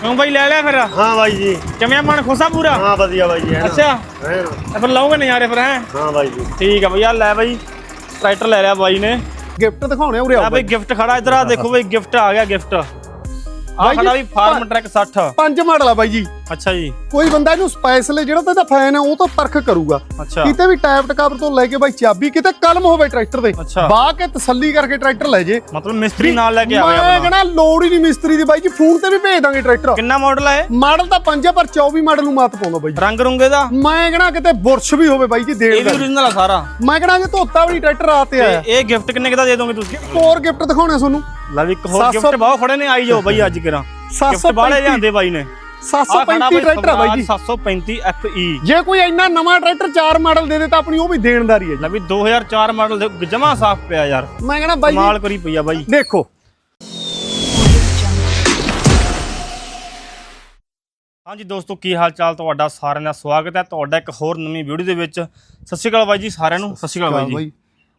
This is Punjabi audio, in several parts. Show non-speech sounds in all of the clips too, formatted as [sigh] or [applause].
ਕਿਉਂ ਬਾਈ ਲੈ ਲਿਆ ਫਿਰ? ਹਾਂ ਬਾਈ ਜੀ। ਕਿਵੇਂ ਆ ਮਨ ਖੁਸ਼ਾ ਪੂਰਾ? ਹਾਂ ਵਧੀਆ ਬਾਈ ਜੀ ਹੈ ਨਾ? ਅੱਛਾ। ਹੈ ਨਾ? ਤਾਂ ਫਿਰ ਲਓਗੇ ਨਜ਼ਾਰੇ ਫਿਰ ਹੈ? ਹਾਂ ਬਾਈ ਜੀ। ਠੀਕ ਆ ਬਈ ਆ ਲੈ ਬਾਈ ਟਰੈਕਟਰ ਲੈ ਲਿਆ ਬਾਈ ਨੇ। ਗਿਫਟ ਦਿਖਾਉਣੇ ਉਰੇ ਆ ਆਓ ਬਈ ਗਿਫਟ ਖੜਾ ਇਧਰ ਆ ਦੇਖੋ ਬਈ ਗਿਫਟ ਆ ਗਿਆ ਗਿਫਟ। ਆ ਬਾਈ ਜੀ, ਖੜਾ ਵੀ ਫਾਰਮ ਟਰੈਕ 60 ਪੰਜ ਮਾਡਲ ਆ ਬਾਈ ਜੀ। ਅੱਛਾ ਜੀ। ਕੋਈ ਬੰਦਾ ਇਹਨੂੰ ਸਪੈਸ਼ਲ ਜਿਹੜਾ ਤਾਂ ਇਹਦਾ ਫੈਨ ਹੈ ਉਹ ਤਾਂ ਪਰਖ ਕਰੂਗਾ। ਅੱਛਾ। ਕਿਤੇ ਵੀ ਟਾਇਪ ਟਕਾਪ ਤੋਂ ਲੈ ਕੇ ਬਾਈ ਚਾਬੀ ਕਿਤੇ ਕਲਮ ਹੋਵੇ ਟਰੈਕਟਰ ਦੇ। ਬਾਹ ਕੇ ਤਸੱਲੀ ਕਰਕੇ ਟਰੈਕਟਰ ਲੈ ਜੇ। ਮਤਲਬ ਮਿਸਤਰੀ ਨਾਲ ਲੈ ਕੇ ਆਵੇ ਮੈਂ ਕਹਣਾ ਲੋੜ ਹੀ ਨਹੀਂ ਮਿਸਤਰੀ ਦੀ ਬਾਈ ਜੀ ਫੋਨ ਤੇ ਵੀ ਭੇਜ ਦਾਂਗੇ ਟਰੈਕਟਰ। ਕਿੰਨਾ ਮਾਡਲ ਹੈ ਮਾਡਲ ਤਾਂ ਪੰਜ ਆ ਪਰ 24 ਮਾਡਲ ਨੂੰ ਮਾਤ ਪਾਉਂਦਾ ਬਾਈ ਜੀ। ਰੰਗ ਰੁੰਗੇ ਦਾ ਮੈਂ ਕਹਣਾ ਕਿਤੇ ਬੁਰਸ਼ ਵੀ ਹੋਵੇ ਬਾਈ ਜੀ ਇਹ ਦੇਣ ਵੀ ਦਾ origignal ਆ ਸਾਰਾ। ਮੈਂ ਕਹਣਾ ਕਿ ਧੋਤਾ ਵੀ ਟਰੈਕਟਰ ਆ ਤੇ ਆਇਆ। ਇਹ ਗਿਫਟ ਕਿੰਨੇ ਕੁ ਦਾ ਦੇ ਦੋਗੇ ਤੁਸੀਂ? ਹੋਰ ਗਿਫਟ ਦਿਖਾਉਣੇ ਤੁਹਾਨੂੰ। ਲੈ ਵੀ ਇੱਕ ਹੋਰ 700 ਗਿਫਟ ਬਹੁਤ ਖੜੇ ਨੇ ਆਈ ਜਾਓ ਬਾਈ ਅੱਜ ਕਿਰਾਂ। ਗਿਫਟ ਬਾਹਲੇ 735 ਲਿਆਂਦੇ ਬਾਈ ਨੇ। 735 ਟਰੈਕਟਰ ਆ ਬਾਈ ਜੀ। 735 FE ਜੇ ਕੋਈ ਇੰਨਾ ਨਵਾਂ ਟਰੈਕਟਰ 4 ਮਾਡਲ ਦੇ ਦੇ ਤਾਂ ਆਪਣੀ ਉਹ ਵੀ ਦੇਣਦਾਰੀ ਹੈ ਜੀ। ਲੈ ਵੀ 2004 ਮਾਡਲ ਦੇ ਜਮਾ ਸਾਫ਼ ਪਿਆ ਯਾਰ। ਮੈਂ ਕਹਣਾ ਬਾਈ ਜੀ ਕਮਾਲ ਕਰੀ ਪਈ ਆ ਬਾਈ। ਦੇਖੋ। ਹਾਂਜੀ ਦੋਸਤੋ ਕੀ ਹਾਲ ਚਾਲ ਤੁਹਾਡਾ? ਸਾਰਿਆਂ ਦਾ ਸਵਾਗਤ ਹੈ। ਤੁਹਾਡਾ ਇੱਕ ਹੋਰ ਨਵੀਂ ਵੀਡੀਓ ਦੇ ਵਿੱਚ। ਸਤਿ ਸ਼੍ਰੀ ਅਕਾਲ ਬਾਈ ਜੀ ਸਾਰਿਆਂ ਨੂੰ। ਸਤਿ ਸ਼੍ਰੀ ਅਕਾਲ ਬਾਈ। ਜੀ।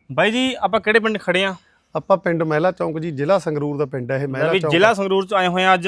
ਬਾਈ ਜੀ ਆਪਾਂ ਕਿਹੜੇ ਪਿੰਡ ਖੜੇ ਆ? ਆਪਾਂ ਪਿੰਡ ਮਹਿਲਾ ਚੌਂਕ ਜੀ ਜ਼ਿਲ੍ਹਾ ਸੰਗਰੂਰ ਦਾ ਪਿੰਡ ਹੈ ਇਹ ਮਹਿਲਾ ਚੌਂਕ। ਜ਼ਿਲ੍ਹਾ ਸੰਗਰੂਰ ਚ ਆਏ ਹੋਏ ਆ ਅੱਜ।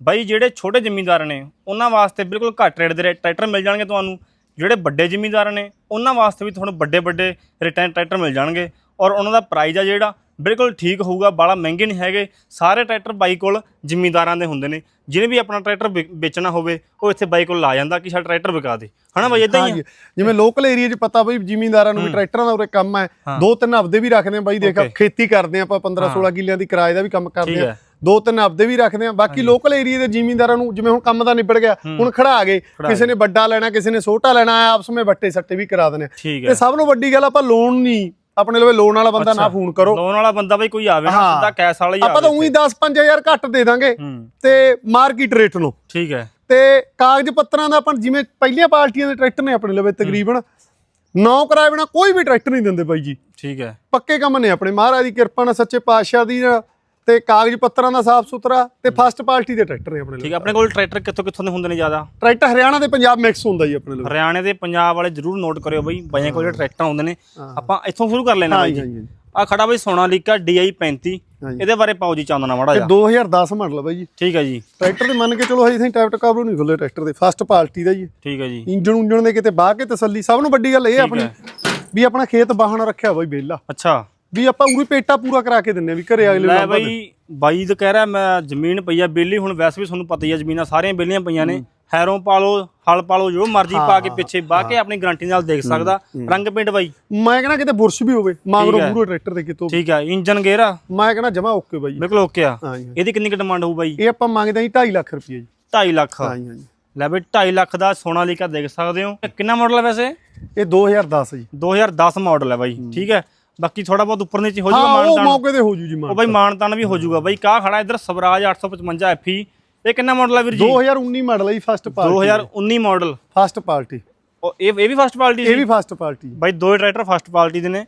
ਬਾਈ ਜਿਹੜੇ ਛੋਟੇ ਜ਼ਿਮੀਂਦਾਰ ਨੇ ਉਹਨਾਂ ਵਾਸਤੇ ਬਿਲਕੁਲ ਘੱਟ ਰੇਟ ਦੇ ਟਰੈਕਟਰ ਮਿਲ ਜਾਣਗੇ ਤੁਹਾਨੂੰ। ਜਿਹੜੇ ਵੱਡੇ ਜ਼ਿਮੀਂਦਾਰ ਨੇ ਉਹਨਾਂ ਵਾਸਤੇ ਵੀ ਤੁਹਾਨੂੰ ਵੱਡੇ ਵੱਡੇ ਰਿਟਰਨ ਟਰੈਕਟਰ ਮਿਲ ਜਾਣਗੇ। ਔਰ ਉਹਨਾਂ ਦਾ ਪ੍ਰਾਈਸ ਆ ਜਿਹੜਾ ਬਿਲਕੁਲ ਠੀਕ ਹੋਊਗਾ ਬਾਲਾ ਮਹਿੰਗੇ ਨਹੀਂ ਹੈਗੇ। ਸਾਰੇ ਟਰੈਕਟਰ ਬਾਈ ਕੋਲ ਜ਼ਿਮੀਂਦਾਰਾਂ ਦੇ ਹੁੰਦੇ ਨੇ। ਜਿਹਨੇ ਵੀ ਆਪਣਾ ਟਰੈਕਟਰ ਵੇਚਣਾ ਹੋਵੇ ਉਹ ਇੱਥੇ ਬਾਈ ਕੋਲ ਲਾ ਜਾਂਦਾ ਕਿ ਸਾਡਾ ਟਰੈਕਟਰ ਵਿਕਾ ਦੇ। ਹਨਾ ਬਾਈ ਇਦਾਂ ਹੀ ਜਿਵੇਂ ਲੋਕਲ ਏਰੀਆ 'ਚ ਪਤਾ ਬਈ ਜ਼ਿਮੀਂਦਾਰਾਂ ਨੂੰ ਵੀ ਟਰੈਕਟਰਾਂ ਦਾ ਉਰੇ ਕੰਮ ਹੈ। ਦੋ ਤਿੰਨ ਹਫ਼ਦੇ ਵੀ ਰੱਖਦੇ ਆ ਬਾਈ ਦੇਖ. ਖੇਤੀ ਕਰਦੇ ਆ ਆਪਾਂ 15 16 ਕਿੱਲਿਆਂ ਦੀ ਕਿਰਾਏ ਦਾ ਵੀ ਕੰਮ ਕਰਦੇ ਆ। ਦੋ ਤਿੰਨ ਹਫ਼ਦੇ ਵੀ ਰੱਖਦੇ ਆ। ਬਾਕੀ ਲੋਕਲ ਏਰੀਆ ਦੇ ਜ਼ਿਮੀਂਦਾਰਾਂ ਨੂੰ ਜਿਵੇਂ ਹੁਣ ਕੰਮ ਦਾ ਨਿਬੜ ਗਿਆ ਹੁਣ ਖੜਾ ਗਏ। ਕਿਸੇ ਨੇ ਵੱਡਾ ਲੈਣਾ ਕਿਸੇ ਨੇ ਛੋਟਾ ਲੈਣਾ ਆਪਸ ਵਿੱਚ ਵੱਟੇ ਸੱਟੇ ਵੀ ਕਰਾ ਠੀਕ ਤੇ ਸਭ ਤੋਂ ਵੱਡੀ ਗੱਲ ਆਪਾਂ ਲੋਨ ਨਹੀਂ ਆਪਣੇ ਲਵੇ ਲੋਨ ਵਾਲਾ ਬੰਦਾ ਨਾ ਫੋਨ ਕਰੋ। ਲੋਨ ਵਾਲਾ ਬੰਦਾ ਬਾਈ ਕੋਈ ਆਵੇ ਨਾ। ਸਿੱਧਾ ਕੈਸ਼ ਵਾਲਾ ਹੀ ਆਪਾਂ ਤਾਂ ਆਵੇ ਉਹੀ 10 5000 ਘੱਟ ਦੇ ਦਾਂਗੇ ਤੇ ਮਾਰਕੀਟ ਰੇਟ ਨੂੰ। ਠੀਕ ਹੈ। ਤੇ ਕਾਗਜ਼ ਪੱਤਰਾਂ ਦਾ ਆਪਾਂ ਜਿਵੇਂ ਪਹਿਲੀਆਂ ਪਾਰਟੀਆਂ ਦੇ ਟਰੈਕਟਰ ਨੇ ਆਪਣੇ ਲਵੇ ਤਕਰੀਬਨ ਨੌ ਕਰਾਏ ਬਿਨਾ ਕੋਈ ਵੀ ਟਰੈਕਟਰ ਨਹੀਂ ਦਿੰਦੇ ਬਾਈ ਜੀ। ਠੀਕ ਹੈ। ਪੱਕੇ ਕੰਮ ਨੇ ਆਪਣੇ। ਮਹਾਰਾਜ ਦੀ ਕਿਰਪਾ ਨਾਲ ਸੱਚੇ ਪਾਤਸ਼ਾਹ ਦੀ ਨਾਲ ਤੇ ਕਾਗਜ਼ ਪੱਤਰਾਂ ਦਾ ਸਾਫ਼ ਸੁਥਰਾ ਤੇ ਫਸਟ ਪਾਰਟੀ ਦੇ ਟਰੈਕਟਰ ਨੇ ਆਪਣੇ ਠੀਕ ਹੈ ਆਪਣੇ ਕੋਲ ਟਰੈਕਟਰ ਕਿੱਥੋਂ ਕਿੱਥੋਂ ਦੇ ਹੁੰਦੇ ਨੇ ਜ਼ਿਆਦਾ? ਟਰੈਕਟਰ ਹਰਿਆਣਾ ਤੇ ਪੰਜਾਬ ਮਿਕਸ ਹੁੰਦਾ ਜੀ ਆਪਣੇ ਲਈ ਹਰਿਆਣੇ ਦੇ ਪੰਜਾਬ ਵਾਲੇ ਜਰੂਰ ਨੋਟ ਕਰਿਓ ਬਈ ਬਾਈਆਂ ਕੋਲ ਜਿਹੜੇ ਟਰੈਕਟਰ ਆਉਂਦੇ ਨੇ ਆਪਾਂ ਇੱਥੋਂ ਸ਼ੁਰੂ ਕਰ ਲੈਣਾ ਬਾਈ ਜੀ। ਆ ਖੜਾ ਬਈ ਸੋਨਾਲੀਕਾ DI 35 ਹਾਂਜੀ। ਇਹਦੇ ਬਾਰੇ ਪਾਓ ਜੀ ਚਾਨਣਾ ਮਾੜਾ ਜਿਹਾ। 2010 ਮਾਡਲ ਬਾਈ ਜੀ। ਠੀਕ ਹੈ ਜੀ। ਟਰੈਕਟਰ ਦੇ ਮੰਨ ਕੇ ਚਲੋ ਹਜੇ ਤਾਈਂ ਟਾਇਪ ਟਕਾਬਰੂ ਨਹੀਂ ਖੁੱਲੇ ਟਰੈਕਟਰ ਦੇ ਫਸਟ ਪਾਰਟੀ ਦਾ ਜੀ। ਠੀਕ ਹੈ ਜੀ। ਇੰਜਣ ਉਂਜਣ ਦੇ ਕਿਤੇ ਬਾਹ ਕੇ ਤਸੱਲੀ ਸਭ ਨੂੰ ਵੱਡੀ ਗੱਲ ਇਹ ਆਪਣੀ ਵੀ ਆਪਣਾ ਖੇਤ ਬਾਹਣ ਰੱਖਿਆ ਬਾਈ ਬੇਲਾ ਅੱਛਾ। ਵੀ ਆਪਾਂ ਉਰੀ ਪੇਟਾ ਪੂਰਾ ਕਰਾ ਕੇ ਦਿੰਨੇ ਆ ਵੀ ਘਰੇ ਅਗਲੇ ਲੈ ਬਈ ਬਾਈ ਤਾਂ ਕਹਿ ਰਿਹਾ ਮੈਂ ਜ਼ਮੀਨ ਪਈ ਆ ਬੇਲੀ ਹੁਣ ਵੈਸੇ ਵੀ ਤੁਹਾਨੂੰ ਪਤਾ ਹੀ ਆ ਜ਼ਮੀਨਾਂ ਸਾਰੀਆਂ ਬੇਲੀਆਂ ਪਈਆਂ ਨੇ। ਹੈਰੋਂ ਪਾ ਲਓ ਹਲ ਪਾ ਲਓ ਜੋ ਮਰਜ਼ੀ ਪਾ ਕੇ ਪਿੱਛੇ ਬਾਹ ਕੇ ਆਪਣੀ ਗਾਰੰਟੀ ਨਾਲ ਦੇਖ ਸਕਦਾ। ਰੰਗ ਪਿੰਡ ਬਾਈ। ਮੈਂ ਕਹਿੰਦਾ ਕਿਤੇ ਬੁਰਸ਼ ਵੀ ਹੋਵੇ ਮੰਗਰੋ ਠੀਕ ਹੈ। ਪੂਰੇ ਟਰੈਕਟਰ ਦੇ ਕਿਤੋਂ। ਠੀਕ ਹੈ ਇੰਜਨ ਗੇਅਰ ਆ? ਮੈਂ ਕਹਿੰਦਾ ਜਮਾ ਓਕੇ ਬਾਈ। ਬਿਲਕੁਲ ਓਕੇ ਆ। ਇਹਦੀ ਕਿੰਨੀ ਕੁ ਡਿਮਾਂਡ ਹੋਊ ਬਾਈ? ਇਹ ਆਪਾਂ ਮੰਗਦੇ ਹਾਂ 2.5 ਲੱਖ ਰੁਪਏ ਜੀ। 2.5 ਲੱਖ। ਹਾਂਜੀ ਹਾਂਜੀ ਲੈ ਬਈ 2.5 ਲੱਖ ਦਾ ਸੋਨਾਲੀਕਾ ਦੇਖ ਸਕਦੇ ਹੋ। ਇਹ ਕਿੰਨਾ ਮਾਡਲ ਹੈ ਵੈਸੇ? ਇਹ 2010 ਜੀ। 2010 ਮਾਡਲ ਹੈ ਬਾਈ ਠੀਕ ਹੈ ਬਾਕੀ ਥੋੜਾ ਬਹੁਤ ਉੱਪਰ ਨੀਚੇ ਹੋ ਹਾਂ ਜਾਊਗਾ ਉਹ ਮਾਨਤਾਨ। ਮੌਕੇ ਤੇ ਹੋ ਜੂ ਜੀ ਉਹ ਮਾਨ ਬਾਈ ਮਾਨਤਾਨ। ਵੀ ਹੋ ਜਾਊਗਾ ਬਾਈ ਕਾ ਖੜਾ ਇੱਧਰ? ਸਵਰਾਜ 855 FE ਇਹ ਕਿੰਨਾ ਮਾਡਲ ਹੈ ਵੀਰ ਜੀ? 2019 ਮਾਡਲ ਹੈ ਜੀ first party. 2019 model first party. ਉਹ ਇਹ ਇਹ ਵੀ ਫਸਟ ਪਾਰਟੀ ਇਹ ਵੀ ਫਸਟ ਪਾਰਟੀ। ਬਾਈ ਦੋ ਟਰੈਕਟਰ ਫਸਟ ਪਾਰਟੀ ਦੇ ਨੇ।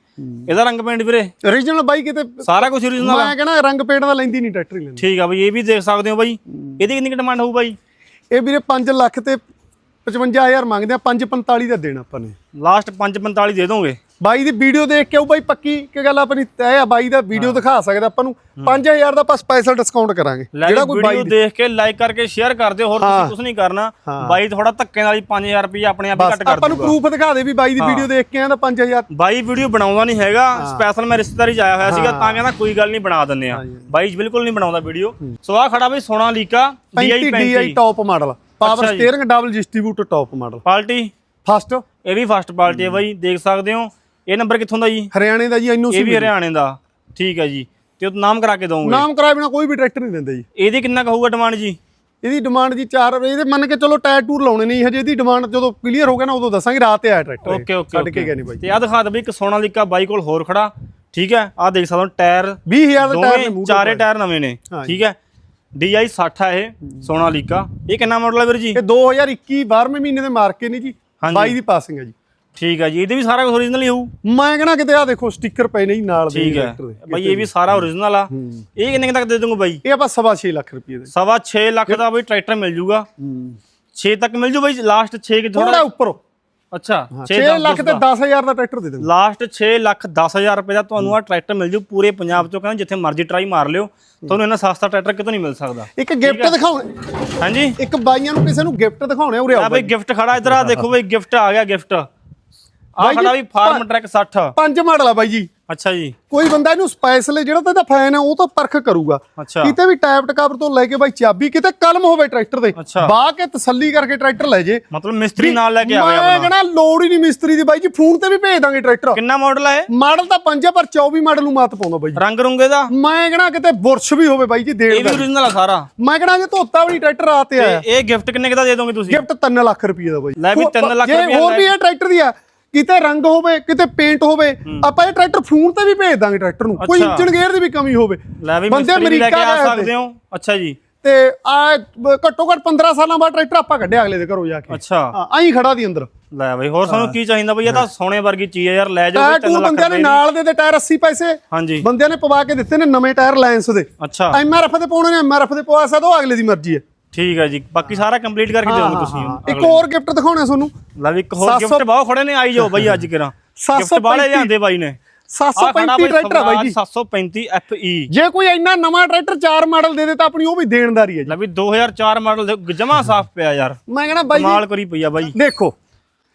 ਇਹਦਾ ਰੰਗ ਪੇਂਟ ਵੀਰੇ? ਓਰੀਜਨਲ ਬਾਈ ਕਿਤੇ ਸਾਰਾ ਕੁਝ ਓਰੀਜਨਲ ਮੈਂ ਕਹਿੰਦਾ ਰੰਗ ਪੇਂਟ ਦਾ ਲੈਂਦੀ ਨਹੀਂ ਟਰੈਕਟਰ ਹੀ ਲੈਂਦੀ। ਠੀਕ ਆ ਬਾਈ ਇਹ ਵੀ ਦੇਖ ਸਕਦੇ ਹੋ ਬਾਈ। ਇਹਦੀ ਕਿੰਨੀ ਡਿਮਾਂਡ ਹੋਊ ਬਾਈ? ਇਹ ਵੀਰੇ 5 ਲੱਖ ਤੇ 55000 ਮੰਗਦੇ ਆ 545 ਦਾ ਦੇਣਾ ਆਪਾਂ ਨੇ। ਲਾਸਟ 545 ਦੇ ਦੋਗੇ। ਬਾਈ ਦੀ ਵੀਡੀਓ ਦੇਖ ਕੇ ਉਹ ਬਾਈ ਪੱਕੀ ਕਿ ਗੱਲ ਆਪਣੀ ਤੈਅ ਆ ਬਾਈ ਦਾ ਵੀਡੀਓ ਦਿਖਾ ਸਕਦਾ ਆਪਾਂ ਨੂੰ। 5000 ਦਾ ਆਪਾਂ ਸਪੈਸ਼ਲ ਡਿਸਕਾਊਂਟ ਕਰਾਂਗੇ। ਜਿਹੜਾ ਕੋਈ ਵੀਡੀਓ ਦੇਖ ਕੇ ਲਾਈਕ ਕਰਕੇ ਸ਼ੇਅਰ ਕਰ ਦਿਓ ਹੋਰ ਤੁਸੀਂ ਕੁਝ ਨਹੀਂ ਕਰਨਾ। ਬਾਈ ਥੋੜਾ ਧੱਕੇ ਨਾਲ ਹੀ 5000 ਰੁਪਏ ਆਪਣੇ ਆਪ ਹੀ ਘੱਟ ਕਰ ਆਪਾਂ ਨੂੰ ਦੂਗਾ ਪ੍ਰੂਫ ਦਿਖਾ ਦੇ ਵੀ ਬਾਈ ਦੀ ਵੀਡੀਓ ਦੇਖ ਕੇ ਆਂਦਾ 5000 ਬਾਈ ਵੀਡੀਓ ਬਣਾਉਂਦਾ ਨਹੀਂ ਹੈਗਾ ਸਪੈਸ਼ਲ ਮੈਂ ਰਿਸ਼ਤੇਦਾਰੀ ਚ ਆਇਆ ਹੋਇਆ ਸੀਗਾ ਤਾਂ ਕਹਿੰਦਾ ਕੋਈ ਗੱਲ ਨਹੀਂ ਬਣਾ ਦਿੰਦੇ ਆ। ਬਾਈ ਬਿਲਕੁਲ ਨਹੀਂ ਬਣਾਉਂਦਾ ਵੀਡੀਓ। ਸੋ ਆ ਖੜਾ ਬਈ Sonalika DI 35 DI 35 top model power. Steering double distributor top model party first ਇਹ ਵੀ ਫਸਟ ਪਾਰਟੀ ਹੈ। ਬਾਈ ਦੇਖ ਸਕਦੇ ਹੋ। ਇਹ ਨੰਬਰ ਕਿੱਥੋਂ ਦਾ ਜੀ? ਹਰਿਆਣੇ ਦਾ ਜੀ ਇਹ ਐਨਓਸੀ ਵੀ ਹਰਿਆਣੇ ਦਾ। ਠੀਕ ਹੈ ਜੀ। ਤੇ ਉਹ ਨਾਮ ਕਰਾ ਕੇ ਦਵਾਂਗੇ ਨਾਮ ਕਰਾਏ ਬਿਨਾ ਕੋਈ ਵੀ ਟਰੈਕਟਰ ਨਹੀਂ ਦਿੰਦੇ ਜੀ। ਇਹਦੀ ਕਿੰਨਾ ਕਹੂਗਾ ਡਿਮਾਂਡ ਜੀ? ਇਹਦੀ ਡਿਮਾਂਡ ਜੀ 4 ਇਹਦੇ ਮੰਨ ਕੇ ਚਲੋ ਟਾਇਰ ਟੂਰ ਲਾਉਣੇ ਨਹੀਂ ਹਜੇ ਇਹਦੀ ਡਿਮਾਂਡ ਜਦੋਂ ਕਲੀਅਰ ਹੋ ਗਿਆ ਨਾ ਉਦੋਂ ਦੱਸਾਂਗੇ ਰਾਤ ਤੇ ਆਇਆ ਟਰੈਕਟਰ ਇਹ। ਓਕੇ ਓਕੇ ਛੱਡ ਕੇ ਗਏ ਨਹੀਂ ਬਾਈ। ਤੇ ਆ ਦਿਖਾ ਦੇ ਬਈ ਇੱਕ ਸੋਨਾ ਲੀਕਾ ਬਾਈ ਕੋਲ ਹੋਰ ਖੜਾ। ਠੀਕ ਹੈ ਆ ਦੇਖ ਸਕਦੇ ਹੋ ਟਾਇਰ 20000 ਦਾ ਟਾਇਰ ਨੇ ਚਾਰੇ ਟਾਇਰ ਨਵੇਂ ਨੇ। ਠੀਕ ਹੈ DI 60 ਹੈ ਇਹ ਸੋਨਾ ਲੀਕਾ। ਇਹ ਕਿੰਨਾ ਮਾਡਲ ਹੈ ਵੀਰ ਜੀ? ਇਹ 2021 12ਵੇਂ ਮਹੀਨੇ ਦੇ ਮਾਰ ਕੇ ਨਹੀਂ ਜੀ ਹਾਂਜੀ। 22 ਦੀ ਪਾਸਿੰਗ ਹੈ ਜੀ। ਠੀਕ ਹੈ ਜੀ ਇਹਦੇ ਵੀ ਸਾਰਾ ਕੁਝ ਓਰੀਜਨਲ ਹੀ ਹੋਊ? ਮੈਂ ਕਹਿੰਦਾ ਕਿਤੇ ਆ ਦੇਖੋ ਸਟicker ਪਏ ਨੇ ਜੀ ਨਾਲ ਦੇ ਠੀਕ ਹੈ। ਦੇ। ਬਾਈ ਇਹ ਵੀ ਸਾਰਾ ਓਰੀਜਨਲ ਆ। ਇਹ ਕਿੰਨੇ ਕੁ ਤੱਕ ਦੇ ਦੂੰਗਾ ਬਾਈ? ਇਹ ਆਪਾਂ ਸਵਾ 6 ਲੱਖ ਰੁਪਏ ਦੇ। ਸਵਾ 6 ਲੱਖ ਦਾ ਬਈ ਟਰੈਕਟਰ ਮਿਲ ਜੂਗਾ। 6 ਤੱਕ ਮਿਲ ਜੂ ਬਾਈ? ਲਾਸਟ 6 ਕਿ ਥੋੜਾ ਥੋੜਾ ਉੱਪਰ। ਅੱਛਾ 6 ਲੱਖ ਤੇ 10000 ਦਾ ਟਰੈਕਟਰ ਦੇ ਦੇਵਾਂਗੇ ਲਾਸਟ 6 ਲੱਖ 10000 ਰੁਪਏ ਦਾ ਤੁਹਾਨੂੰ ਆ ਟਰੈਕਟਰ ਮਿਲ ਜੂ ਪੂਰੇ ਪੰਜਾਬ ਚੋਂ ਕਹਿੰਦੇ ਜਿੱਥੇ ਮਰਜ਼ੀ ਟਰਾਈ ਮਾਰ ਲਿਓ। ਤੁਹਾਨੂੰ ਇਹਨਾਂ ਸਸਤਾ ਟਰੈਕਟਰ ਕਿਤੋਂ ਨਹੀਂ ਮਿਲ ਸਕਦਾ। ਇੱਕ ਗਿਫਟ ਦਿਖਾਉਣੇ ਹਾਂਜੀ? ਇੱਕ ਬਾਈਆਂ ਨੂੰ ਕਿਸੇ ਨੂੰ ਗਿਫਟ ਦਿਖਾਉਣੇ ਉਰੇ ਆ ਆਓ ਬਈ ਗਿਫਟ ਖੜਾ ਇਧਰ ਆ ਦੇਖੋ ਬਈ ਗਿਫਟ ਆ ਗਿਆ ਗਿਫਟ ਆ ਬਾਈ ਜੀ, ਵੀ ਫਾਰਮ ਟਰੈਕ 60 ਪੰਜ ਮਾਡਲ ਆ ਬਾਈ ਜੀ। ਅੱਛਾ ਜੀ। ਕੋਈ ਬੰਦਾ ਇਹਨੂੰ ਸਪੈਸ਼ਲ ਜਿਹੜਾ ਤਾਂ ਇਹਦਾ ਫੈਨ ਹੈ ਉਹ ਤਾਂ ਪਰਖ ਕਰੂਗਾ। ਅੱਛਾ। ਕਿਤੇ ਵੀ ਟੈਪ ਟਕਾਪ ਤੋਂ ਲੈ ਕੇ ਬਾਈ ਚਾਬੀ ਕਿਤੇ ਕਲਮ ਹੋਵੇ ਟਰੈਕਟਰ ਦੇ ਅੱਛਾ। ਬਾਹ ਕੇ ਤਸੱਲੀ ਕਰਕੇ ਟਰੈਕਟਰ ਲੈ ਜੇ। ਮਤਲਬ ਮਿਸਤਰੀ ਨਾਲ ਲੈ ਕੇ ਆਵੇ ਮੈਂ ਆਪਣਾ। ਕਹਣਾ ਲੋੜ ਹੀ ਨਹੀਂ ਮਿਸਤਰੀ ਦੀ ਬਾਈ ਜੀ ਫੋਨ ਤੇ ਵੀ ਭੇਜ ਦਾਂਗੇ ਟਰੈਕਟਰ। ਕਿੰਨਾ ਮਾਡਲ ਹੈ ਮਾਡਲ ਤਾਂ ਪੰਜ ਹੈ ਪਰ 24 ਮਾਡਲ ਨੂੰ ਮਾਤ ਪਾਉਂਦਾ ਬਾਈ ਜੀ। ਰੰਗ ਰੁੰਗੇ ਦਾ? ਮੈਂ ਕਹਣਾ ਕਿਤੇ ਬੁਰਸ਼ ਵੀ ਹੋਵੇ ਬਾਈ ਜੀ ਇਹ ਦੇਣ ਵੀ ਦਾ। origignal ਆ ਸਾਰਾ। ਮੈਂ ਕਹਣਾ ਜੇ ਧੋਤਾ ਵੀ ਟਰੈਕਟਰ ਆ ਤੇ ਆਇਆ। ਇਹ ਗਿਫਟ ਕਿੰਨੇ ਕੁ ਦਾ ਦੇ ਦੋਗੇ ਤੁਸੀਂ? ਗਿਫਟ 3 ਲੱਖ ਰੁਪਏ ਦਾ ਬਾਈ ਲੈ ਵੀ ਤਿੰਨ ਲੱਖ ਜੇ ਰੁਪਈਆ ਹੋਰ ਲੈ। ਵੀ ਇਹ ਟਰੈਕਟਰ ਦੀ ਆ ਕਿਤੇ ਰੰਗ ਹੋਵੇ ਕਿਤੇ ਪੇਂਟ ਹੋਵੇ ਆਪਾਂ ਇਹ ਟਰੈਕਟਰ ਫੋਨ ਤੇ ਵੀ ਭੇਜ ਦਾਂਗੇ ਟਰੈਕਟਰ ਨੂੰ। ਕੋਈ। ਇੰਜਨ ਗੇਅਰ ਦੀ ਵੀ ਕਮੀ ਹੋਵੇ। ਬੰਦੇ ਅਮਰੀਕਾ ਆ ਸਕਦੇ ਹੋ। ਅੱਛਾ ਜੀ। ਤੇ ਆ ਘੱਟੋ ਘੱਟ 15 ਸਾਲਾਂ ਬਾਅਦ ਟਰੈਕਟਰ ਆਪਾਂ ਕੱਢਿਆ ਅਗਲੇ ਦੇ ਘਰੋਂ ਜਾ ਕੇ। ਅੱਛਾ। ਹਾਂ ਆਈ ਖੜਾ ਦੀ ਅੰਦਰ। ਲੈ ਬਈ ਹੋਰ ਤੁਹਾਨੂੰ ਕੀ ਚਾਹੀਦਾ ਬਈ? ਇਹ ਤਾਂ ਸੋਨੇ ਵਰਗੀ ਚੀਜ਼ ਹੈ ਯਾਰ ਲੈ ਜਾਓ ਟਾਇਰ ਬਈ ਤਿੰਨ ਟੂ ਲੱਖ ਬੰਦਿਆਂ ਨੇ। ਨਾਲ ਦੇ ਦੇ ਟਾਇਰ 80 ਪੈਸੇ। ਹਾਂਜੀ। ਬੰਦਿਆਂ ਨੇ ਪਵਾ ਕੇ ਦਿੱਤੇ ਨੇ ਨਵੇਂ ਟਾਇਰ ਲਾਇੰਸ ਦੇ। ਅੱਛਾ। ਐਮਆਰਐਫ ਦੇ ਪਾਉਣੇ ਨੇ ਐਮਆਰਐਫ ਦੇ ਪਵਾ ਸਕਦਾ ਉਹ ਅਗਲੇ ਦੀ ਮਰਜ਼ੀ ਹੈ। ਠੀਕ ਹੈ ਜੀ ਬਾਕੀ ਸਾਰਾ ਕੰਪਲੀਟ ਕਰਕੇ ਦਿਓਗੇ ਤੁਸੀਂ ਇੱਕ ਹੋਰ ਗਿਫਟ ਦਿਖਾਉਣਾ ਤੁਹਾਨੂੰ। ਲੈ ਵੀ ਇੱਕ ਹੋਰ 700 ਗਿਫਟ ਬਹੁਤ ਖੜੇ ਨੇ ਆਈ ਜਾਓ ਬਈ ਅੱਜ ਕਿਰਾਂ। ਗਿਫਟ 735 ਲਿਆਂਦੇ ਬਾਈ ਨੇ। 735 ਟਰੈਕਟਰ ਆ ਬਾਈ ਜੀ। 735 FE ਜੇ ਕੋਈ ਇੰਨਾ ਨਵਾਂ ਟਰੈਕਟਰ 4 ਮਾਡਲ ਦੇ ਦੇ ਤਾਂ ਆਪਣੀ ਉਹ ਵੀ ਦੇਣਦਾਰੀ ਹੈ ਜੀ। ਲੈ ਵੀ 2004 ਮਾਡਲ ਜਮਾ ਸਾਫ਼ ਪਿਆ ਯਾਰ। ਮੈਂ ਕਹਿੰਦਾ ਬਾਈ ਕਮਾਲ ਜੀ ਕਰੀ ਪਈ ਆ ਬਾਈ। ਦੇਖੋ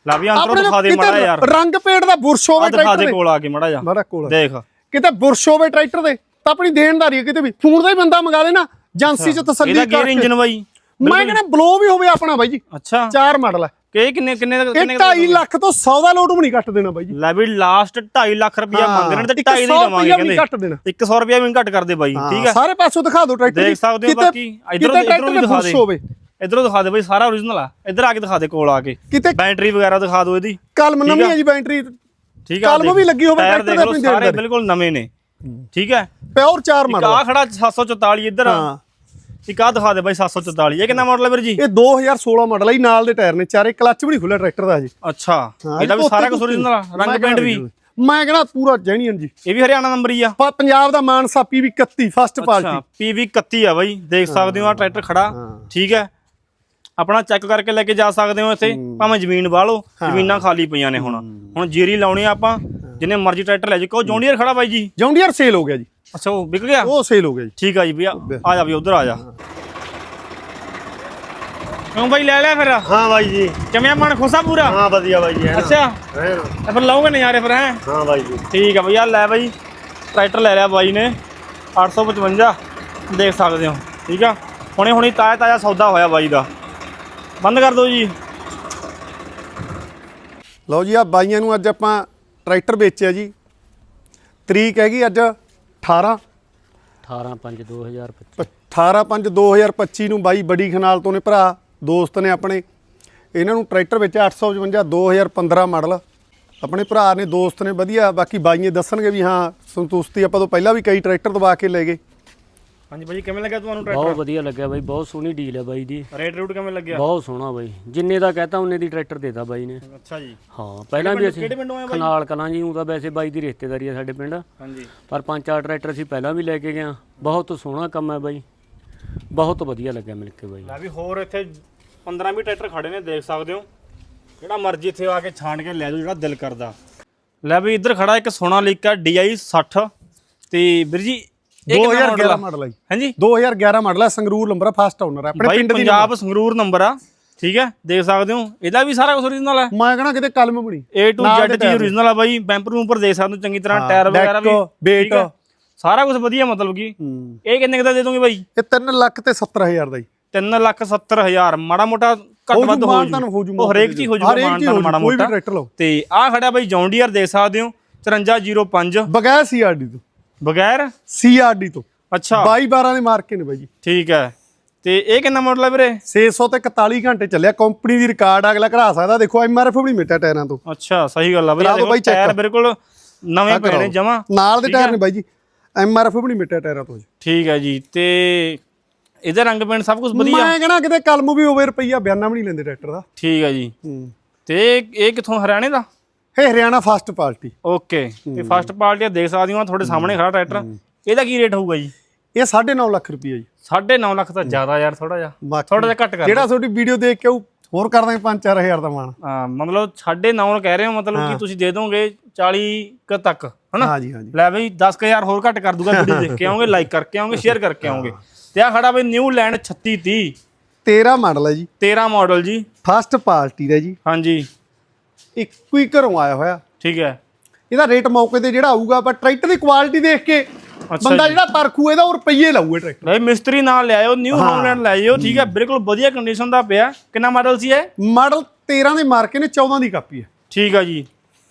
ਲੈ ਵੀ ਅੰਦਰੋਂ ਦਿਖਾ ਦੇ ਮੜਾ ਯਾਰ। ਰੰਗ ਪੇਂਟ ਦਾ ਬੁਰਸ਼ ਹੋਵੇ ਦਿਖਾ ਟਰੈਕਟਰ ਦੇ। ਦੇ ਕੋਲ ਆ ਕੇ ਮੜਾ ਜਾ ਮਾੜਾ ਕੋਲ ਦੇਖ। ਕਿਤੇ ਬੁਰਸ਼ ਹੋਵੇ ਟਰੈਕਟਰ ਦੇ ਤਾਂ ਆਪਣੀ ਦੇਣਦਾਰੀ ਹੈ ਕਿਤੇ ਵੀ ਫੋਨ ਦਾ ਹੀ ਬੰਦਾ ਮੰਗਾ ਲੈਣਾ ਏਜੰਸੀ ਚ ਤਸੱਲੀ ਇਹਦਾ ਗੇਅਰ ਇੰਜਨ ਬਾਈ? ਮੈਂ ਕਹਿੰਦਾ ਬਲੋ ਵੀ ਹੋਵੇ ਆਪਣਾ ਬਾਈ ਜੀ। ਅੱਛਾ। 4 ਮਾਡਲ ਹੈ ਕਿ ਕਿੰਨੇ ਕਿੰਨੇ ਦਾ ਕਿੰਨੇ ਦਾ 2.5 ਲੱਖ ਤੋਂ 100 ਦਾ ਲੋਡ ਵੀ ਨਹੀਂ ਕੱਟ ਦੇਣਾ ਬਾਈ ਜੀ। ਲੈ ਵੀ ਲਾਸਟ 2.5 ਲੱਖ ਰੁਪਇਆ ਹਾਂ, ਮੰਗ ਰਹੇ ਨੇ ਤੇ ਇੱਕ 2.5 ਦੀ ਦਵਾਂਗੇ ਵੀ ਕਹਿੰਦੇ। ਘੱਟ ਦੇਣਾ। 100 ਰੁਪਇਆ ਵੀ ਨੀ ਘੱਟ ਕਰਦੇ ਬਾਈ ਠੀਕ ਹੈ? ਸਾਰੇ ਪਾਸੋਂ ਦਿਖਾ ਦਿਓ ਟਰੈਕਟਰ ਦੇਖ ਸਕਦੇ ਹੋ ਬਾਕੀ। ਇਧਰੋਂ ਇਧਰੋਂ ਵੀ ਦਿਖਾ ਦੇ। ਹੋਵੇ। ਇਧਰੋਂ ਦਿਖਾ ਦੇ ਬਾਈ ਸਾਰਾ origignal ਆ। ਇਧਰ ਆ ਕੇ ਦਿਖਾ ਦੇ ਕੋਲ ਆ ਕੇ। ਬੈਟਰੀ ਵਗੈਰਾ ਦਿਖਾ ਦਿਓ ਇਹਦੀ। ਕਲਮ ਨਵੀਂ ਹੈ ਜੀ ਬੈਟਰੀ ਠੀਕ ਆ ਕਲਮ ਵੀ ਲੱਗੀ ਹੋਵੇ ਟਰੈਕਟਰ ਦੇ ਆਪਣੀ ਸਾਰੇ ਦੇਣਦਾਰੀ। ਬਿਲਕੁਲ ਨਵੇਂ ਨੇ। ਠੀਕ ਹੈ? ਪਿਓਰ 4 ਇੱਕ ਮਾਡਲ ਆ। ਖੜਾ 744 ਇੱਧਰ ਆ। ਹਾਂ। ਇੱਕ ਆ ਦਿਖਾ ਦੇ ਬਾਈ 744 ਇਹ ਕਿੰਨਾ ਮਾਡਲ ਹੈ ਵੀਰ ਜੀ? ਇਹ 2016 ਮਾਡਲ ਹੈ ਜੀ, ਨਾਲ ਦੇ ਟਾਇਰ ਨੇ ਚਾਰੇ ਕਲੱਚ ਵੀ ਨਹੀਂ ਖੁੱਲਿਆ ਟਰੈਕਟਰ ਦਾ ਹਜੇ ਅੱਛਾ ਇਹਦਾ ਵੀ ਸਾਰਾ ਕੁਝ ਧੁੱਤੇ। origignal ਆ ਰੰਗ ਪੈਂਟ ਵੀ। ਮੈਂ ਕਹਿੰਦਾ ਪੂਰਾ ਜੈਨੀਅਨ ਜੀ। ਇਹ ਵੀ ਹਰਿਆਣਾ ਨੰਬਰ ਹੀ ਆ। ਪ- ਪੰਜਾਬ ਦਾ ਮਾਨ ਸਾਪੀ ਵੀ 31 ਫਸਟ ਅੱਛਾ ਪਾਰਟੀ। PV 31 ਆ ਬਾਈ ਦੇਖ ਸਕਦੇ ਹੋ ਆ ਟਰੈਕਟਰ ਖੜਾ ਠੀਕ ਹੈ। ਆਪਣਾ ਚੈੱਕ ਕਰਕੇ ਲੈ ਕੇ ਜਾ ਸਕਦੇ ਹੋ ਇੱਥੇ ਭਾਵੇਂ ਜ਼ਮੀਨ ਵਾਹ ਲਓ ਜ਼ਮੀਨਾਂ ਖਾਲੀ ਪਈਆਂ ਨੇ ਹੁਣ। ਹੁਣ ਜੀਰੀ ਲਾਉਣੀ ਆ ਆਪਾਂ ਜਿੰਨੇ ਮਰਜ਼ੀ ਟਰੈਕਟਰ ਲੈ ਜੀ ਕੋ ਜੌਂਡੀਅਰ ਖੜਾ ਬਾਈ ਜੀ? ਜੌਂਡੀਅਰ ਸੇਲ ਹੋ ਗਿਆ ਜੀ। ਅੱਛਾ ਉਹ ਵਿਕ ਗਿਆ? ਉਹ ਸੇਲ ਹੋ ਗਿਆ ਜੀ। ਠੀਕ ਆ ਜੀ ਭਈਆ ਆ ਜਾ ਵੀ ਉਧਰ ਆ ਜਾ। ਕਿਉਂ ਬਾਈ ਲੈ ਲਿਆ ਫਿਰ? ਹਾਂ ਬਾਈ ਜੀ। ਕਿਵੇਂ ਆ ਮਨ ਖੁਸ਼ਾ ਪੂਰਾ? ਹਾਂ ਵਧੀਆ ਬਾਈ ਜੀ ਅੱਛਾ? ਇਹ ਫਿਰ ਲਾਉਂਗੇ ਨਜ਼ਾਰੇ ਫਿਰ ਹੈ? ਹਾਂ ਬਾਈ ਜੀ। ਠੀਕ ਆ ਭਈਆ ਲੈ ਬਾਈ ਟਰੈਕਟਰ ਲੈ ਲਿਆ ਬਾਈ ਨੇ। 855 ਦੇਖ ਸਕਦੇ ਹੋ ਠੀਕ ਆ? ਹੁਣੇ ਹੁਣੀ ਤਾਜ਼ਾ ਤਾਜ਼ਾ ਸੌਦਾ ਹੋਇਆ ਬਾਈ ਦਾ। ਬੰਦ ਕਰ ਦਿਓ ਜੀ। ਲਓ ਜੀ ਆ ਬਾਈਆਂ ਨੂੰ ਅੱਜ ਆਪਾਂ ਟਰੈਕਟਰ ਵੇਚਿਆ ਜੀ। ਤਰੀਕ ਹੈਗੀ ਅੱਜ 18 18/5/2025 18/5/2025 ਨੂੰ ਬਾਈ ਬੜੀ ਖਨਾਲ ਤੋਂ ਨੇ ਭਰਾ ਦੋਸਤ ਨੇ ਆਪਣੇ। ਇਹਨਾਂ ਨੂੰ ਟਰੈਕਟਰ ਵਿੱਚ 855 2015 ਮਾਡਲ। ਆਪਣੇ ਭਰਾ ਨੇ ਦੋਸਤ ਨੇ ਵਧੀਆ। ਬਾਕੀ ਬਾਈਏ ਦੱਸਣਗੇ ਵੀ ਹਾਂ ਸੰਤੁਸ਼ਟੀ ਆਪਾਂ ਤੋਂ ਪਹਿਲਾਂ ਵੀ ਕਈ ਟਰੈਕਟਰ ਦਵਾ ਕੇ ਲੈ ਗਏ। ਹਾਂਜੀ ਬਾਈ ਕਿਵੇਂ ਲੱਗਿਆ ਤੁਹਾਨੂੰ ਬਹੁਤ ਟਰੈਕਟਰ ਵਧੀਆ ਲੱਗਿਆ ਬਾਈ ਬਹੁਤ ਸੋਹਣੀ ਡੀਲ ਹੈ ਬਾਈ ਦੀ। ਰੇਟ ਰੂਟ ਕਿਵੇਂ ਲੱਗਿਆ? ਬਹੁਤ ਸੋਹਣਾ ਬਾਈ। ਜਿੰਨੇ ਦਾ ਕਹਤਾ ਉਹਨੇ ਦੀ ਟਰੈਕਟਰ ਦੇਤਾ ਬਾਈ ਨੇ। ਅੱਛਾ ਜੀ। ਹਾਂ ਪਹਿਲਾਂ ਵੀ ਪਿੰਡ- ਅਸੀਂ ਕਿਹੜੇ ਪਿੰਡੋਂ ਆਏ ਬਾਈ? ਖਨਾਲ ਕਲਾਂ ਜੀ ਉਹ ਤਾਂ ਵੈਸੇ ਬਾਈ ਦੀ ਰਿਸ਼ਤੇਦਾਰੀ ਹੈ ਸਾਡੇ ਪਿੰਡ। ਹਾਂਜੀ। ਪਰ ਪੰਜ ਚਾਰ ਟਰੈਕਟਰ ਅਸੀਂ ਪਹਿਲਾਂ ਵੀ ਲੈ ਕੇ ਗਏ ਹਾਂ ਬਹੁਤ ਸੋਹਣਾ ਕੰਮ ਹੈ ਬਾਈ। ਬਹੁਤ ਵਧੀਆ ਲੱਗਿਆ ਮਿਲ ਕੇ ਬਾਈ। ਲੈ ਵੀ ਹੋਰ ਇੱਥੇ 15 20 ਟਰੈਕਟਰ ਖੜੇ ਨੇ ਦੇਖ ਸਕਦੇ ਹੋ। ਜਿਹੜਾ ਮਰਜ਼ੀ ਇੱਥੇ ਆ ਕੇ ਛਾਣ ਕੇ ਲੈ ਜਾਓ ਜਿਹੜਾ ਦਿਲ ਕਰਦਾ। ਲੈ ਵੀ ਇੱਧਰ ਖੜਾ ਇੱਕ ਸੋਨਾ ਲੀਕਾ DI 60 ਤੇ ਵੀਰ ਜੀ 2011 ਆ? ਮਾਡਲ ਹੈ ਜੀ। ਹਾਂਜੀ? 2011 ਮਾਡਲ ਹੈ ਸੰਗਰੂਰ ਨੰਬਰ ਫਸਟ ਓਨਰ ਹੈ ਆਪਣੇ ਪਿੰਡ ਦੀ ਪੰਜਾਬ ਸੰਗਰੂਰ ਨੰਬਰ ਆ। ਠੀਕ ਹੈ? ਦੇਖ ਸਕਦੇ ਹੋ। ਇਹਦਾ ਵੀ ਸਾਰਾ ਕੁਝ origignal ਹੈ ਮੈਂ ਕਹਣਾ ਕਿਤੇ ਕਲਮ ਬਣੀ A to Z ਚੀਜ਼ origignal ਆ ਬਾਈ। ਬੈਂਪਰ ਬੂੰਪਰ ਦੇਖ ਸਕਦੇ ਹੋ ਚੰਗੀ ਤਰ੍ਹਾਂ ਟਾਇਰ ਵਗੈਰਾ ਵੀ। ਹੈ। ਸਾਰਾ ਕੁਝ ਵਧੀਆ ਮਤਲਬ ਕਿ। ਇਹ ਕਿੰਨੇ ਦਾ ਦੇ ਦੋਗੇ ਬਾਈ? ਇਹ 3 ਲੱਖ ਤੇ 70000 ਦਾ ਜੀ। 3 ਲੱਖ 70 ਹਜ਼ਾਰ। ਮਾੜਾ ਮੋਟਾ ਘੱਟ ਵੱਧ ਹੋ ਜੂ, ਉਹ ਹਰੇਕ ਚੀਜ਼ ਹੋ ਜੂ, ਮਾੜਾ ਕੋਈ ਵੀ ਮੋਟਾ। ਤੇ ਆ ਖੜਾ ਬਾਈ ਜੌਂਡੀਅਰ ਦੇਖ ਸਕਦੇ ਹੋ। 5305 ਬਗੈਰ ਸੀਆਰਡੀ ਤੋਂ। ਬਗੈਰ? ਸੀਆਰਡੀ ਤੋਂ। ਅੱਛਾ। 22 12 ਦੇ ਮਾਰ ਕੇ ਨੇ ਬਾਈ ਜੀ। ਠੀਕ ਹੈ। ਤੇ ਇਹ ਕਿੰਨਾ ਮਾਡਲ ਹੈ ਵੀਰੇ? 600 ਤੇ 41 ਘੰਟੇ ਚੱਲਿਆ। ਕੰਪਨੀ ਦੀ ਰਿਕਾਰਡ ਅਗਲਾ ਕਢਾ ਸਕਦਾ। ਦੇਖੋ ਐਮਆਰਐਫ ਵੀ ਨਹੀਂ ਮਿਟਿਆ ਟਾਇਰਾਂ ਤੋਂ। ਅੱਛਾ ਸਹੀ ਗੱਲ ਆ ਬਈ। ਟਾਇਰ ਬਿਲਕੁਲ ਨਵੇਂ ਪਏ ਨੇ ਜਮਾ ਨਾਲ ਦੇ ਟਾਇਰ ਨੇ ਬਾਈ ਜੀ। ਐਮਆਰਐਫ ਵੀ ਨਹੀਂ ਮਿਟਿਆ ਟਾਇਰਾਂ ਤੋਂ ਠੀਕ ਹੈ ਜੀ। ਤੇ ਇਹਦਾ ਰੰਗ ਪੈਂਟ ਸਭ ਕੁਝ ਵਧੀਆ? ਮੈਂ ਕਹਣਾ ਕਿਤੇ ਕਲਮ ਵੀ ਹੋਵੇ ਰੁਪਈਆ ਬਿਆਨਾ ਵੀ ਨਹੀਂ ਲੈਂਦੇ ਟਰੈਕਟਰ ਦਾ। ਠੀਕ ਹੈ ਜੀ। ਤੇ ਇਹ ਕਿੱਥੋਂ? ਹਰਿਆਣੇ ਦਾ? ਇਹ ਹਰਿਆਣਾ ਫਸਟ ਪਾਰਟੀ। ਓਕੇ ਤੇ ਫਸਟ ਪਾਰਟੀ ਦੇਖ ਸਕਦੇ ਹੋ ਤੁਹਾਡੇ ਸਾਹਮਣੇ ਖੜਾ ਟਰੈਕਟਰ। ਇਹਦਾ ਕੀ ਰੇਟ ਹੋਊਗਾ ਜੀ? ਇਹ 9.5 ਲੱਖ ਰੁਪਈਆ ਜੀ। 9.5 ਲੱਖ ਤਾਂ ਜ਼ਿਆਦਾ ਯਾਰ ਥੋੜਾ ਜਿਹਾ। ਥੋੜਾ ਜਿਹਾ ਘੱਟ ਕਰ ਜਿਹੜਾ ਤੁਹਾਡੀ ਵੀਡੀਓ ਦੇਖ ਕੇ ਉਹ ਹੋਰ ਕਰ ਦਾਂਗੇ 5-4000 ਦਾ ਮਾਣ। ਹਾਂ ਮਤਲਬ 9.5 ਕਹਿ ਰਹੇ ਹੋ ਮਤਲਬ ਕਿ ਤੁਸੀਂ ਦੇ ਦੋਗੇ 40 ਕ ਤੱਕ ਹਨਾ? ਹਾਂਜੀ ਹਾਂਜੀ ਲੈ ਬਈ 10000 ਹੋਰ ਘੱਟ ਕਰ ਦੂਗਾ [laughs] ਵੀਡੀਓ ਦੇਖ ਕੇ ਆਉਂਗੇ ਲਾਈਕ ਕਰਕੇ ਆਉਂਗੇ ਸ਼ੇਅਰ ਕਰਕੇ ਆਉਂਗੇ ਤੇ ਆ ਖੜਾ ਬਈ ਨਿਊ ਲੈਂਡ 3630 13 ਮਾਡਲ ਹੈ ਜੀ। 13 ਮਾਡਲ ਜੀ। ਫਸਟ ਪਾਰਟੀ ਦਾ ਜੀ। ਹਾਂਜੀ। ਇੱਕੋ ਹੀ ਘਰੋਂ ਆਇਆ ਹੋਇਆ। ਠੀਕ ਹੈ। ਇਹਦਾ ਰੇਟ ਮੌਕੇ ਤੇ ਜਿਹੜਾ ਆਊਗਾ ਪਰ ਟਰੈਕਟਰ ਦੀ ਕੁਆਲਿਟੀ ਦੇਖ ਕੇ ਬੰਦਾ ਜਿਹੜਾ ਪਰਖੂ ਇਹਦਾ ਉਹ ਰੁਪਈਏ ਲਾਊਗਾ ਟਰੈਕਟਰ ਬਈ ਮਿਸਤਰੀ ਨਾਲ ਲਿਆਇਓ ਨਿਊ ਹਾਲੈਂਡ ਲੈ ਜਾਇਓ ਠੀਕ ਹੈ। ਬਿਲਕੁਲ ਵਧੀਆ ਕੰਡੀਸ਼ਨ ਦਾ ਪਿਆ। ਕਿੰਨਾ ਮਾਡਲ ਸੀ ਇਹ? ਮਾਡਲ 13 ਦੇ ਮਾਰਕੇ ਨੇ 14 ਦੀ ਕਾਪੀ ਹੈ। ਠੀਕ ਆ ਜੀ।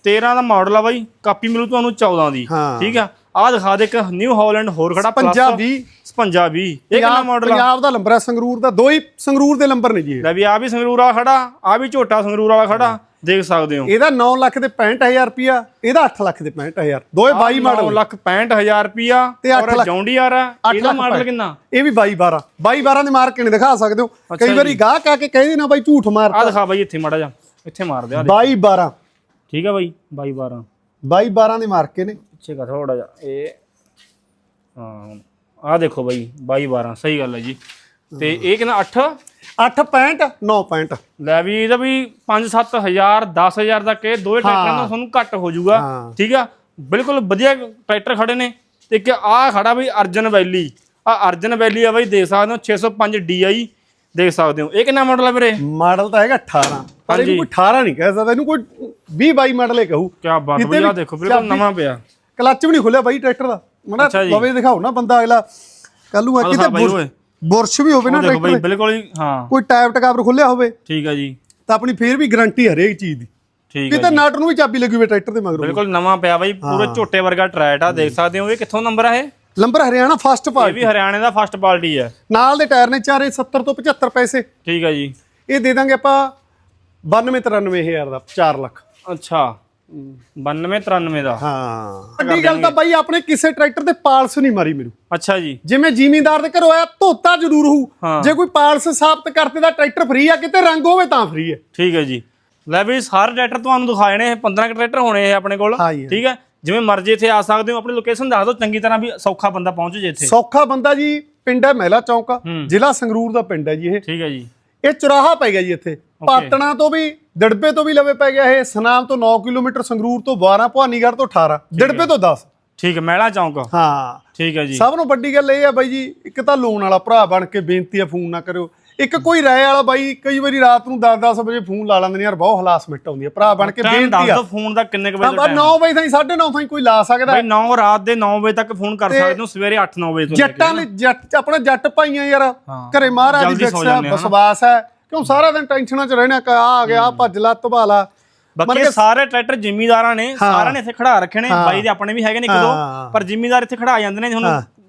13 ਦਾ ਮਾਡਲ ਆ ਬਾਈ ਕਾਪੀ ਮਿਲੂ ਤੁਹਾਨੂੰ 14 ਦੀ। ਠੀਕ ਆ। ਆਹ ਦਿਖਾ ਦੇ ਇੱਕ ਨਿਊ ਹਾਲੈਂਡ ਹੋਰ ਖੜਾ ਪੰਜਾਬੀ 55 ਇਹ ਕਿੰਨਾ ਮਾਡਲ ਆ? ਪੰਜਾਬ ਦਾ ਨੰਬਰ ਹੈ ਸੰਗਰੂਰ ਦਾ ਦੋ ਹੀ ਸੰਗਰੂਰ ਦੇ ਨੰਬਰ ਨੇ ਜੀ। ਲੈ ਵੀ ਆ ਵੀ ਸੰਗਰੂਰ ਵਾਲਾ ਖੜਾ ਆ ਵੀ ਝੋਟਾ ਸੰਗਰੂਰ ਵਾਲਾ ਖੜਾ। ਦੇਖ ਸਕਦੇ ਹੋ। ਇਹਦਾ 9 ਲੱਖ ਦੇ 65000 ਰੁਪਿਆ ਇਹਦਾ 8 ਲੱਖ ਦੇ 65000 ਦੋਏ 22 ਮਾਡਲ 9 ਲੱਖ 65000 ਰੁਪਿਆ ਲੱਖ- ਜੌਂਡੀਆਰ ਆ ਇਹਦਾ ਮਾਡਲ ਕਿੰਨਾ? ਇਹ ਵੀ 22 12 22 12 ਦੇ ਮਾਰ ਕੇ ਨਹੀਂ ਦਿਖਾ ਸਕਦੇ ਹੋ। ਕਈ ਵਾਰੀ ਗਾਹਕ ਆ ਕੇ ਕਹਿੰਦੇ ਨਾ ਬਾਈ ਝੂਠ ਆ ਮਾਰਤਾ ਦਿਖਾ ਬਾਈ ਇੱਥੇ ਮਾੜਾ ਜਾ ਇੱਥੇ ਮਾਰ ਦੇ ਆ 22 12 ਠੀਕ ਆ ਬਾਈ 22 12 22 12 ਦੇ ਮਾਰ ਕੇ ਨੇ। ਪਿੱਛੇ ਕਾ ਥੋੜਾ ਜਾ ਇਹ ਹਾਂ। ਆ ਦੇਖੋ ਬਾਈ 22 12 ਸਹੀ ਗੱਲ ਹੈ ਜੀ। ਤੇ ਇਹ ਕਿੰਨਾ? 8 8 65 9 65 ਲੈ ਵੀ ਇਹਦਾ ਵੀ 5-7000 10000 ਤੱਕ ਇਹ ਦੋਏ ਟਰੈਕਟਰਾਂ ਦਾ ਤੁਹਾਨੂੰ ਘੱਟ ਹੋ ਜਾਊਗਾ। ਹਾਂ। ਠੀਕ ਆ? ਬਿਲਕੁਲ ਵਧੀਆ ਟਰੈਕਟਰ ਖੜੇ ਨੇ। ਤੇ ਇੱਕ ਆ ਖੜਾ ਬਈ ਅਰਜਨ ਵੈਲੀ। ਆ ਅਰਜਨ ਵੈਲੀ ਆ ਬਈ ਦੇਖ ਸਕਦੇ ਹੋ 605 DI ਦੇਖ ਸਕਦੇ ਹੋ। ਇਹ ਕਿੰਨਾ ਮਾਡਲ ਆ ਵੀਰੇ? ਮਾਡਲ ਤਾਂ ਹੈਗਾ 18 ਪਰ ਇਹਨੂੰ ਕੋਈ 18 ਨਹੀਂ ਕਹਿ ਸਕਦਾ ਇਹਨੂੰ ਕੋਈ 20 22 ਮਾਡਲ ਹੀ ਕਹੂ। ਕੀ ਬਾਤ ਕਿਤੇ ਬਈ ਆ ਵੀ ਦੇਖੋ ਬਿਲਕੁਲ ਚਾਬੀ- ਨਵਾਂ ਪਿਆ। ਕਲੱਚ ਵੀ ਨਹੀਂ ਖੁੱਲਿਆ ਬਾਈ ਟਰੈਕਟਰ ਦਾ। ਮੜਾ ਅੱਛਾ ਜੀ। ਲਵੇ ਦਿਖਾਓ ਨਾ ਬੰਦਾ ਅਗਲਾ। ਕੱਲ ਆ ਆਹ ਕਿਤੇ ਦਿਖਾ ਬਾਈ ਬੁਰਸ਼- ਓਏ। ਬੁਰਸ਼ ਵੀ ਹੋਵੇ ਨਾ ਦੇਖੋ ਬਈ ਬਿਲਕੁਲ ਹੀ ਹਾਂ। ਕੋਈ ਟਾਇਪ ਟਕਾਬਰ ਖੁੱਲਿਆ ਹੋਵੇ ਠੀਕ ਆ ਜੀ। ਤਾਂ ਆਪਣੀ ਫੇਰ ਵੀ ਗਾਰੰਟੀ ਹਰੇਕ ਚੀਜ਼ ਦੀ। ਠੀਕ ਆ ਕਿਤੇ ਨਟ ਨੂੰ ਵੀ ਚਾਬੀ ਲੱਗੀ ਹੋਵੇ ਟਰੈਕਟਰ ਦੇ ਮਗਰੋਂ। ਬਿਲਕੁਲ ਨਵਾਂ ਪਿਆ ਬਈ ਪੂਰੇ ਝੋਟੇ ਵਰਗਾ ਟਰੈਟ ਆ ਦੇਖ ਸਕਦੇ ਹੋ ਇਹ ਕਿੱਥੋਂ ਨੰਬਰ ਆ ਇਹ? ਲੰਬਰ ਹਰਿਆਣਾ ਫਸਟ ਇਹ ਪਾਰਟ। ਵੀ ਹਰਿਆਣੇ ਦਾ ਫਸਟ ਪਾਰਟੀ ਹੈ ਨਾਲ ਦੇ ਟਾਇਰ ਨੇ ਚਾਰੇ 70 ਤੋਂ 75 ਪੈਸੇ। ਠੀਕ ਆ ਜੀ। ਇਹ ਦੇ ਦਾਂਗੇ ਆਪਾਂ 92 93000 ਦਾ 4 ਲੱਖ। ਅੱਛਾ। 92 93 ਦਾ। ਹਾਂ। ਵੱਡੀ ਗੱਲ ਤਾਂ ਬਾਈ ਆਪਣੇ ਕਿਸੇ ਟਰੈਕਟਰ ਤੇ ਪਾਲਸ ਨਹੀਂ ਮਾਰੀ ਮੈਨੂੰ। ਅੱਛਾ ਜੀ। ਜਿਵੇਂ ਜ਼ਿਮੀਂਦਾਰ ਦੇ ਘਰੋਂ ਆਇਆ ਧੋਤਾ ਜ਼ਰੂਰ ਹੋਊ। ਹਾਂ। ਜੇ ਕੋਈ ਪਾਲਸ ਸਾਬਤ ਕਰਤੇ ਦਾ ਟਰੈਕਟਰ ਫ੍ਰੀ ਆ ਕਿਤੇ ਰੰਗ ਹੋਵੇ ਤਾਂ ਫ੍ਰੀ ਹੈ। ਠੀਕ ਹੈ ਜੀ। ਲੈ ਵੀ ਸਾਰੇ ਟਰੈਕਟਰ ਤੁਹਾਨੂੰ ਦਿਖਾਏ ਨੇ ਇਹ 15 ਕੁ ਟਰੈਕਟਰ ਹੋਣੇ ਇਹ ਆਪਣੇ ਕੋਲ। ਠੀਕ ਹੈ। ਜਿਵੇਂ ਮਰਜ਼ੀ ਇੱਥੇ ਆ ਸਕਦੇ ਹੋ ਆਪਣੀ ਲੋਕੇਸ਼ਨ ਦੱਸ ਦਿਓ ਚੰਗੀ ਤਰ੍ਹਾਂ ਵੀ ਸੌਖਾ ਬੰਦਾ ਪਹੁੰਚ ਜੇ ਇੱਥੇ। ਸੌਖਾ ਬੰਦਾ ਜੀ ਪਿੰਡ ਹੈ ਮਹਿਲਾ ਚੌਂਕ ਜ਼ਿਲ੍ਹਾ ਸੰਗਰੂਰ ਦਾ ਪਿੰਡ ਹੈ ਜੀ ਇਹ। ਠੀਕ ਹੈ ਜੀ। ਇਹ ਚੁਰਾਹਾ ਪੈ ਗਿਆ ਜੀ ਇੱਥੇ। ਪਾਟਣਾ ਤੋਂ ਵੀ ਦੜਬੇ ਤੋਂ ਵੀ ਲਵੇ ਪੈ ਗਿਆ ਇਹ ਸਨਾਮ ਤੋਂ 9 ਕਿਲੋਮੀਟਰ ਸੰਗਰੂਰ ਤੋਂ 12 ਭਵਾਨੀਗੜ੍ਹ ਤੋਂ 18 ਦੜਬੇ ਤੋਂ 10 ਠੀਕ ਹੈ ਮਹਿਲਾ ਚੌਂਕ। ਹਾਂ। ਠੀਕ ਹੈ ਜੀ। ਸਭ ਨੂੰ ਵੱਡੀ ਗੱਲ ਇਹ ਆ ਬਾਈ ਜੀ ਇੱਕ ਤਾਂ ਲੋਨ ਵਾਲਾ ਭਰਾ ਬਣ ਕੇ ਬੇਨਤੀ ਆ ਫੋਨ ਨਾ ਕਰਿਓ। ਇੱਕ ਕੋਈ ਰਾਏ ਵਾਲਾ ਬਾਈ ਕਈ ਵਾਰੀ ਰਾਤ ਨੂੰ 10-10 ਵਜੇ ਫੋਨ ਲਾ ਲੈਂਦੇ ਨੇ ਯਾਰ ਬਹੁਤ ਹਲਾਸਮੈਂਟ ਆਉਂਦੀ ਆ। ਭਰਾ ਬਣ ਕੇ ਬੇਨਤੀ ਦੱਸ ਆ ਦਿਓ ਫੋਨ ਦਾ ਕਿੰਨੇ ਕੁ ਹਾਂ ਵਜੇ ਟਾਈਮ 9 ਵਜੇ ਤਾਈਂ 9:30 ਤਾਈਂ ਕੋਈ ਲਾ ਸਕਦਾ। ਬਈ 9 ਰਾਤ ਦੇ 9 ਵਜੇ ਤੱਕ ਫੋਨ ਕਰ ਸਕਦੇ ਹੋ ਸਵੇਰੇ 8-9 ਵਜੇ ਤੋਂ। ਜੱਟਾਂ ਲਈ ਜੱਟ ਆਪਣਾ ਜੱਟ ਭਾਈਆਂ ਯਾਰ। ਹਾਂ। ਘਰੇ ਮਹਾਰਾਜ ਦੀ ਫਿਕਸ ਹੈ। ਵਿਸ਼ਵਾਸ ਹੈ। ਕਿਉਂ ਸਾਰਾ ਦਿਨ ਟੈਨਸ਼ਨਾਂ 'ਚ ਰਹਿਣਾ ਕਿ ਆ ਆ ਗਿਆ ਆਹ ਭੱਜ ਲਾ ਧਵਾਲਾ ਬਾਕੀ ਇਹ ਸਾਰੇ ਟਰੈਕਟਰ ਜ਼ਿਮੀਦਾਰਾਂ ਨੇ ਸਾਰਿਆਂ ਨੇ ਇੱਥੇ ਖੜਾ ਰੱਖੇ ਨੇ। ਬਾਈ ਦੇ ਆਪਣੇ ਵੀ ਹੈਗੇ ਨੇ ਇੱਕ ਹਾਂ। ਦੋ ਪਰ ਜ਼ਿਮੀਦਾਰ ਇੱਥੇ ਖੜਾ ਜਾਂਦੇ ਨੇ ਹੁਣ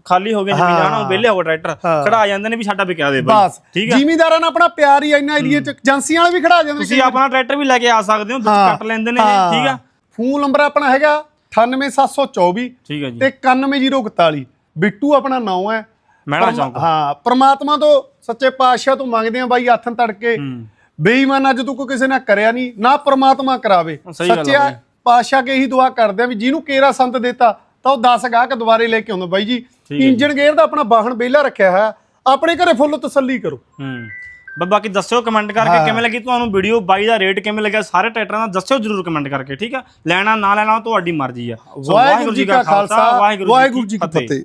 ਖਾਲੀ ਹੋ ਗਏ ਜ਼ਿਮੀਦਾਰਾਂ ਨੂੰ ਵਿਹਲੇ ਹੋ ਗਏ ਟਰੈਕਟਰ। ਖੜਾ ਜਾਂਦੇ ਨੇ ਵੀ ਸਾਡਾ ਵਿਕਿਆ ਦੇ ਬਾਈ। ਬਸ। ਠੀਕ ਹੈ ਜ਼ਿਮੀਦਾਰਾਂ ਨਾਲ ਆਪਣਾ ਪਿਆਰ ਹੀ ਇੰਨਾ ਏਰੀਆ 'ਚ। ਏਜੰਸੀਆਂ ਵਾਲੇ ਵੀ ਖੜਾ ਜਾਂਦੇ ਤੁਸੀਂ ਆਪਣਾ ਟਰੈਕਟਰ ਵੀ ਲੈ ਕੇ ਆ ਸਕਦੇ ਹੋ ਵਿੱਚ ਕੱਟ ਲੈਂਦੇ ਨੇ ਇਹ, ਠੀਕ ਆ। ਫੋਨ ਨੰਬਰ ਆਪਣਾ ਹੈਗਾ 98724 ਠੀਕ ਹੈ ਜੀ। ਤੇ 91041 ਬਿੱਟੂ ਆਪਣਾ ਨਾਮ ਹੈ। ਪਰਮਾ- ਚੌਂਕ ਹਾਂ ਪ੍ਰਮਾਤਮਾ ਤੋਂ ਸੱਚੇ ਪਾਤਸ਼ਾਹ ਤੋਂ ਮੰਗਦੇ ਆ ਬਾਈ ਹੱਥਾਂ ਤੜਕੇ। ਬੇਈਮਾਨ ਅੱਜ ਤੂੰ ਕੋਈ ਕਿਸੇ ਨਾਲ ਕਰਿਆ ਨਹੀਂ ਨਾ ਪ੍ਰਮਾਤਮਾ ਕਰਾਵੇ। ਸੱਚਿਆ। ਪਾਤਸ਼ਾਹ ਕੇ ਇਹੀ ਦੁਆ ਕਰਦੇ ਆ ਵੀ ਜਿਹਨੂੰ ਕੇਰਾ ਸੰਤ ਦਿੱਤਾ ਤਾਂ ਉਹ 10 ਗਾਹਕ ਦੁਬਾਰੇ ਲੈ ਕੇ ਆਉਂਦਾ ਬਾਈ ਜੀ। ਇੰਜਨ ਗੇਅਰ ਦਾ ਆਪਣਾ ਵਾਹਣ ਵਿਹਲਾ ਰੱਖਿਆ ਹੈ ਆਪਣੇ ਘਰੇ ਫੁੱਲ ਤਸੱਲੀ ਕਰੋ। ਹੂੰ। ਬਾਕੀ ਦੱਸਿਓ ਕਮੈਂਟ ਕਰਕੇ ਕਿਵੇਂ ਲੱਗੀ ਤੁਹਾਨੂੰ ਵੀਡੀਓ ਬਾਈ ਦਾ ਰੇਟ ਕਿਵੇਂ ਲੱਗਿਆ ਸਾਰੇ ਟਰੈਕਟਰਾਂ ਦਾ ਦੱਸਿਓ ਜਰੂਰ ਕਮੈਂਟ ਕਰਕੇ ਠੀਕ ਆ? ਲੈਣਾ ਨਾ ਲੈਣਾ ਤੁਹਾਡੀ ਮਰਜ਼ੀ ਆ। ਵਾਹਿਗੁਰੂ ਜੀ ਕਾ ਖਾਲਸਾ ਵਾਹਿਗੁਰੂ ਜੀ ਕੀ ਫਤਿਹ।